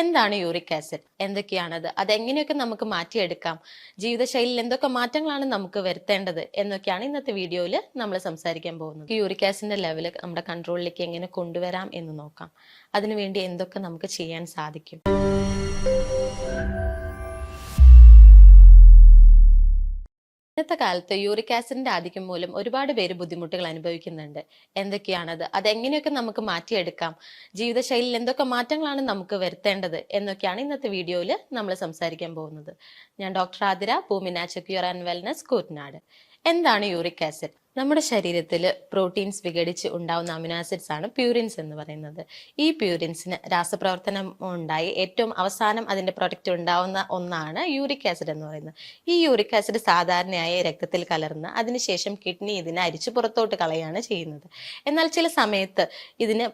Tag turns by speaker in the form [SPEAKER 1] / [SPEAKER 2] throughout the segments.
[SPEAKER 1] എന്താണ് uric acid? എന്തൊക്കെയാണത്? അതെങ്ങനെയൊക്കെ നമുക്ക് മാറ്റിയെടുക്കാം? ജീവിതശൈലിയിൽ എന്തൊക്കെ മാറ്റങ്ങളാണ് നമുക്ക് വരുത്തേണ്ടത്? എന്നൊക്കെയാണ് ഇന്നത്തെ വീഡിയോയിൽ നമ്മൾ സംസാരിക്കാൻ പോകുന്നത്. യൂറിക് ആസിഡിന്റെ ലെവൽ നമ്മുടെ കൺട്രോളിലേക്ക് എങ്ങനെ കൊണ്ടുവരാം എന്ന് നോക്കാം. അതിനുവേണ്ടി എന്തൊക്കെ നമുക്ക് ചെയ്യാൻ സാധിക്കും? ഇന്നത്തെ കാലത്ത് യൂറിക് ആസിഡിന്റെ ആധിക്യം മൂലം ഒരുപാട് പേര് ബുദ്ധിമുട്ടുകൾ അനുഭവിക്കുന്നുണ്ട്. എന്തൊക്കെയാണത്? അതെങ്ങനെയൊക്കെ നമുക്ക് മാറ്റിയെടുക്കാം? ജീവിതശൈലിയിൽ എന്തൊക്കെ മാറ്റങ്ങളാണ് നമുക്ക് വരുത്തേണ്ടത്? എന്നൊക്കെയാണ് ഇന്നത്തെ വീഡിയോയിൽ നമ്മൾ സംസാരിക്കാൻ പോകുന്നത്. ഞാൻ ഡോക്ടർ ആതിര ഭൂമി നാച്ചുക്യൂർ ആൻഡ് വെൽനസ് കൂറ്റനാട്. എന്താണ് യൂറിക് ആസിഡ്? നമ്മുടെ ശരീരത്തിൽ പ്രോട്ടീൻസ് വിഘടിച്ച് ഉണ്ടാവുന്ന അമിനോ ആസിഡ്സ് ആണ് പ്യൂരിൻസ് എന്ന് പറയുന്നത്. ഈ പ്യൂരിൻസിന് രാസപ്രവർത്തനം ഉണ്ടായി. ഏറ്റവും അവസാനം അതിന്റെ പ്രൊഡക്റ്റ് ഉണ്ടാവുന്ന ഒന്നാണ് യൂറിക് ആസിഡ് എന്ന് പറയുന്നത്. ഈ യൂറിക് ആസിഡ് സാധാരണയായി രക്തത്തിൽ കലർന്ന് അതിനുശേഷം കിഡ്നി ഇതിനെ അരിച്ച് പുറത്തോട്ട് കളയാണ് ചെയ്യുന്നത്. എന്നാൽ ചില സമയത്ത് ഇതിന്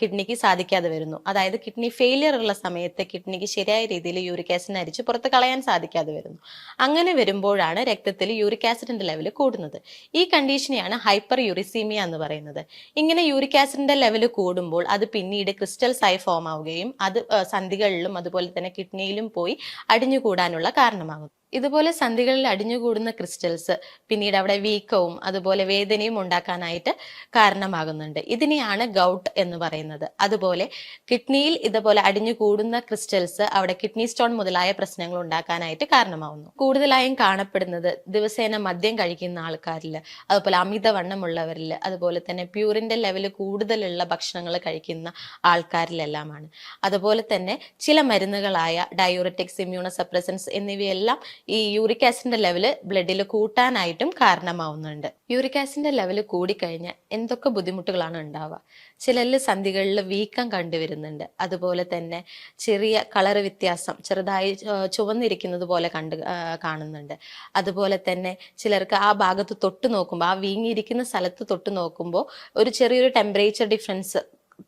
[SPEAKER 1] കിഡ്നിക്ക് സാധിക്കാതെ വരുന്നു. അതായത് കിഡ്നി ഫെയിലിയർ ഉള്ള സമയത്ത് കിഡ്നിക്ക് ശരിയായ രീതിയിൽ യൂറിക് ആസിഡിനെ അരിച്ച് പുറത്ത് കളയാൻ സാധിക്കാതെ വരുന്നു. അങ്ങനെ വരുമ്പോഴാണ് രക്തത്തിൽ യൂറിക് ആസിഡിന്റെ ലെവൽ കൂടുന്നത്. ഈ കണ്ടീഷനെയാണ് ഹൈപ്പർ യൂറിസീമിയ എന്ന് പറയുന്നത്. ഇങ്ങനെ യൂറിക് ആസിഡിന്റെ ലെവൽ കൂടുമ്പോൾ അത് പിന്നീട് ക്രിസ്റ്റൽസ് ആയി ഫോം ആവുകയും അത് സന്ധികളിലും അതുപോലെ തന്നെ കിഡ്നിയിലും പോയി അടിഞ്ഞുകൂടാനുള്ള കാരണമാകുന്നു. ഇതുപോലെ സന്ധികളിൽ അടിഞ്ഞുകൂടുന്ന ക്രിസ്റ്റൽസ് പിന്നീട് അവിടെ വീക്കവും അതുപോലെ വേദനയും ഉണ്ടാക്കാനായിട്ട് കാരണമാകുന്നുണ്ട്. ഇതിനെയാണ് ഗൗട്ട് എന്ന് പറയുന്നത്. അതുപോലെ കിഡ്നിയിൽ ഇതുപോലെ അടിഞ്ഞുകൂടുന്ന ക്രിസ്റ്റൽസ് അവിടെ കിഡ്നി സ്റ്റോൺ മുതലായ പ്രശ്നങ്ങൾ ഉണ്ടാക്കാനായിട്ട് കാരണമാവുന്നു. കൂടുതലായും കാണപ്പെടുന്നത് ദിവസേന മദ്യം കഴിക്കുന്ന ആൾക്കാരിൽ അതുപോലെ അമിതവണ്ണമുള്ളവരിൽ അതുപോലെ തന്നെ പ്യൂറിന്റെ ലെവൽ കൂടുതലുള്ള ഭക്ഷണങ്ങൾ കഴിക്കുന്ന ആൾക്കാരിലെല്ലാമാണ്. അതുപോലെ തന്നെ ചില മരുന്നുകളായ ഡയോറിറ്റിക്സ് ഇമ്മ്യൂണോ സപ്രസൻസ് എന്നിവയെല്ലാം ഈ യൂറിക് ആസിഡിന്റെ ലെവൽ ബ്ലഡിൽ കൂട്ടാനായിട്ടും കാരണമാവുന്നുണ്ട്. യൂറിക് ആസിഡിന്റെ ലെവൽ കൂടിക്കഴിഞ്ഞാൽ എന്തൊക്കെ ബുദ്ധിമുട്ടുകളാണ് ഉണ്ടാവുക? ചിലരിൽ സന്ധികളിൽ വീക്കം കണ്ടുവരുന്നുണ്ട്. അതുപോലെ തന്നെ ചെറിയ കളർ വ്യത്യാസം ചെറുതായി ചുവന്നിരിക്കുന്നത് പോലെ കണ്ട് കാണുന്നുണ്ട്. അതുപോലെ തന്നെ ചിലർക്ക് ആ ഭാഗത്ത് തൊട്ട് നോക്കുമ്പോൾ ആ വീങ്ങിയിരിക്കുന്ന സ്ഥലത്ത് തൊട്ട് നോക്കുമ്പോൾ ഒരു ചെറിയൊരു ടെമ്പറേച്ചർ ഡിഫറൻസ്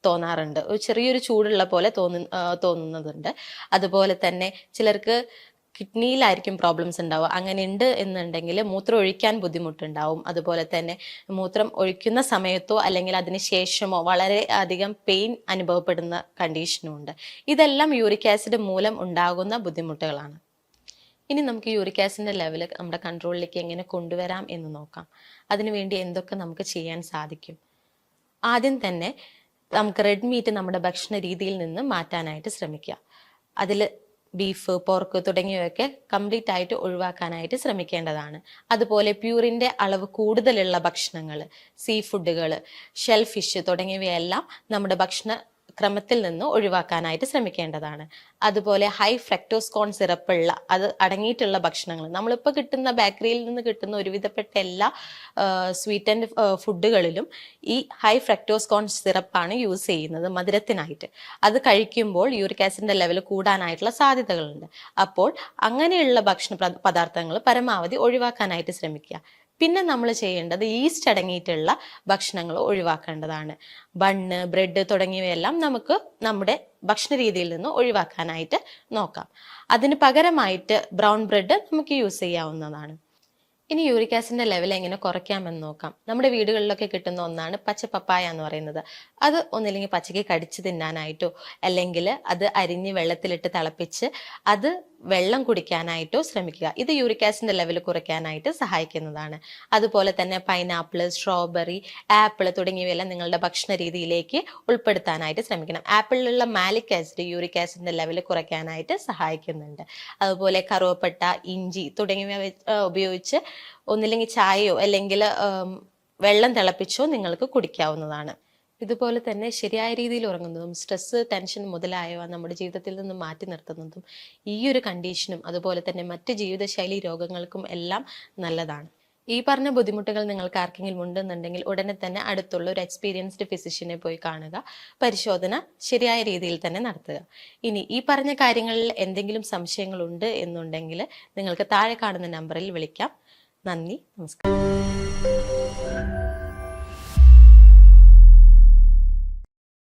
[SPEAKER 1] തോന്നാറുണ്ട്. ഒരു ചെറിയൊരു ചൂടുള്ള പോലെ തോന്നുന്നുണ്ട് തോന്നുന്നതുണ്ട്. അതുപോലെ തന്നെ ചിലർക്ക് കിഡ്നിയിലായിരിക്കും പ്രോബ്ലംസ് ഉണ്ടാവുക. അങ്ങനെ ഉണ്ട് എന്നുണ്ടെങ്കിൽ മൂത്രം ഒഴിക്കാൻ ബുദ്ധിമുട്ടുണ്ടാവും. അതുപോലെ തന്നെ മൂത്രം ഒഴിക്കുന്ന സമയത്തോ അല്ലെങ്കിൽ അതിന് ശേഷമോ വളരെ അധികം പെയിൻ അനുഭവപ്പെടുന്ന കണ്ടീഷനും ഉണ്ട്. ഇതെല്ലാം യൂറിക് ആസിഡ് മൂലം ഉണ്ടാകുന്ന ബുദ്ധിമുട്ടുകളാണ്. ഇനി നമുക്ക് യൂറിക് ആസിഡിന്റെ ലെവൽ നമ്മുടെ കൺട്രോളിലേക്ക് എങ്ങനെ കൊണ്ടുവരാം എന്ന് നോക്കാം. അതിനുവേണ്ടി എന്തൊക്കെ നമുക്ക് ചെയ്യാൻ സാധിക്കും? ആദ്യം തന്നെ നമുക്ക് റെഡ് മീറ്റ് നമ്മുടെ ഭക്ഷണ രീതിയിൽ നിന്ന് മാറ്റാനായിട്ട് ശ്രമിക്കുക. അതിൽ ബീഫ് പോർക്ക് തുടങ്ങിയവയൊക്കെ കംപ്ലീറ്റ് ആയിട്ട് ഒഴിവാക്കാനായിട്ട് ശ്രമിക്കേണ്ടതാണ്. അതുപോലെ പ്യൂറിന്റെ അളവ് കൂടുതലുള്ള ഭക്ഷണങ്ങൾ സീ ഫുഡുകൾ ഷെൽ ഫിഷ് തുടങ്ങിയവയെല്ലാം നമ്മുടെ ഭക്ഷണ ക്രമത്തിൽ നിന്ന് ഒഴിവാക്കാനായിട്ട് ശ്രമിക്കേണ്ടതാണ്. അതുപോലെ ഹൈ ഫ്രക്ടോസ് കോൺ സിറപ്പുള്ള അത് അടങ്ങിയിട്ടുള്ള ഭക്ഷണങ്ങൾ. നമ്മളിപ്പോൾ കിട്ടുന്ന ബേക്കറിയിൽ നിന്ന് കിട്ടുന്ന ഒരുവിധപ്പെട്ട എല്ലാ സ്വീറ്റ് ആൻഡ് ഫുഡുകളിലും ഈ ഹൈ ഫ്രക്ടോസ് കോൺ സിറപ്പാണ് യൂസ് ചെയ്യുന്നത് മധുരത്തിനായിട്ട്. അത് കഴിക്കുമ്പോൾ യൂറിക് ആസിഡിന്റെ ലെവൽ കൂടാനായിട്ടുള്ള സാധ്യതകളുണ്ട്. അപ്പോൾ അങ്ങനെയുള്ള ഭക്ഷണ പദാർത്ഥങ്ങൾ പരമാവധി ഒഴിവാക്കാനായിട്ട് ശ്രമിക്കുക. പിന്നെ നമ്മൾ ചെയ്യേണ്ടത് ഈസ്റ്റ് അടങ്ങിയിട്ടുള്ള ഭക്ഷണങ്ങൾ ഒഴിവാക്കേണ്ടതാണ്. ബണ്ണ് ബ്രെഡ് തുടങ്ങിയവയെല്ലാം നമുക്ക് നമ്മുടെ ഭക്ഷണ രീതിയിൽ നിന്ന് ഒഴിവാക്കാനായിട്ട് നോക്കാം. അതിന് പകരമായിട്ട് ബ്രൗൺ ബ്രെഡ് നമുക്ക് യൂസ് ചെയ്യാവുന്നതാണ്. ഇനി യൂറിക് ആസിഡിന്റെ ലെവൽ എങ്ങനെ കുറയ്ക്കാമെന്ന് നോക്കാം. നമ്മുടെ വീടുകളിലൊക്കെ കിട്ടുന്ന ഒന്നാണ് പച്ച പപ്പായ എന്ന് പറയുന്നത്. അത് ഒന്നില്ലെങ്കിൽ പച്ചയ്ക്ക് കടിച്ചു തിന്നാനായിട്ടോ അല്ലെങ്കിൽ അത് അരിഞ്ഞ് വെള്ളത്തിലിട്ട് തിളപ്പിച്ച് അത് വെള്ളം കുടിക്കാനായിട്ടോ ശ്രമിക്കുക. ഇത് യൂറിക് ആസിഡിന്റെ ലെവൽ കുറയ്ക്കാനായിട്ട് സഹായിക്കുന്നതാണ്. അതുപോലെ തന്നെ പൈനാപ്പിൾ സ്ട്രോബെറി ആപ്പിൾ തുടങ്ങിയവയെല്ലാം നിങ്ങളുടെ ഭക്ഷണ രീതിയിലേക്ക് ഉൾപ്പെടുത്താനായിട്ട് ശ്രമിക്കണം. ആപ്പിളിലുള്ള മാലിക് ആസിഡ് യൂറിക് ആസിഡിന്റെ ലെവൽ കുറയ്ക്കാനായിട്ട് സഹായിക്കുന്നുണ്ട്. അതുപോലെ കറുവപ്പട്ട ഇഞ്ചി തുടങ്ങിയവ ഉപയോഗിച്ച് ഒന്നില്ലെങ്കിൽ ചായയോ അല്ലെങ്കിൽ വെള്ളം തിളപ്പിച്ചോ നിങ്ങൾക്ക് കുടിക്കാവുന്നതാണ്. ഇതുപോലെ തന്നെ ശരിയായ രീതിയിൽ ഉറങ്ങുന്നതും സ്ട്രെസ് ടെൻഷൻ മുതലായവ നമ്മുടെ ജീവിതത്തിൽ നിന്ന് മാറ്റി നിർത്തുന്നതും ഈ ഒരു കണ്ടീഷനും അതുപോലെ തന്നെ മറ്റ് ജീവിതശൈലി രോഗങ്ങൾക്കും എല്ലാം നല്ലതാണ്. ഈ പറഞ്ഞ ബുദ്ധിമുട്ടുകൾ നിങ്ങൾക്ക് ആർക്കെങ്കിലും ഉണ്ടെന്നുണ്ടെങ്കിൽ ഉടനെ തന്നെ അടുത്തുള്ള ഒരു എക്സ്പീരിയൻസ്ഡ് ഫിസിഷ്യനെ പോയി കാണുക പരിശോധന ശരിയായ രീതിയിൽ തന്നെ നടത്തുക. ഇനി ഈ പറഞ്ഞ കാര്യങ്ങളിൽ എന്തെങ്കിലും സംശയങ്ങളുണ്ട് എന്നുണ്ടെങ്കിൽ നിങ്ങൾക്ക് താഴെ കാണുന്ന നമ്പറിൽ വിളിക്കാം. നന്ദി നമസ്കാരം.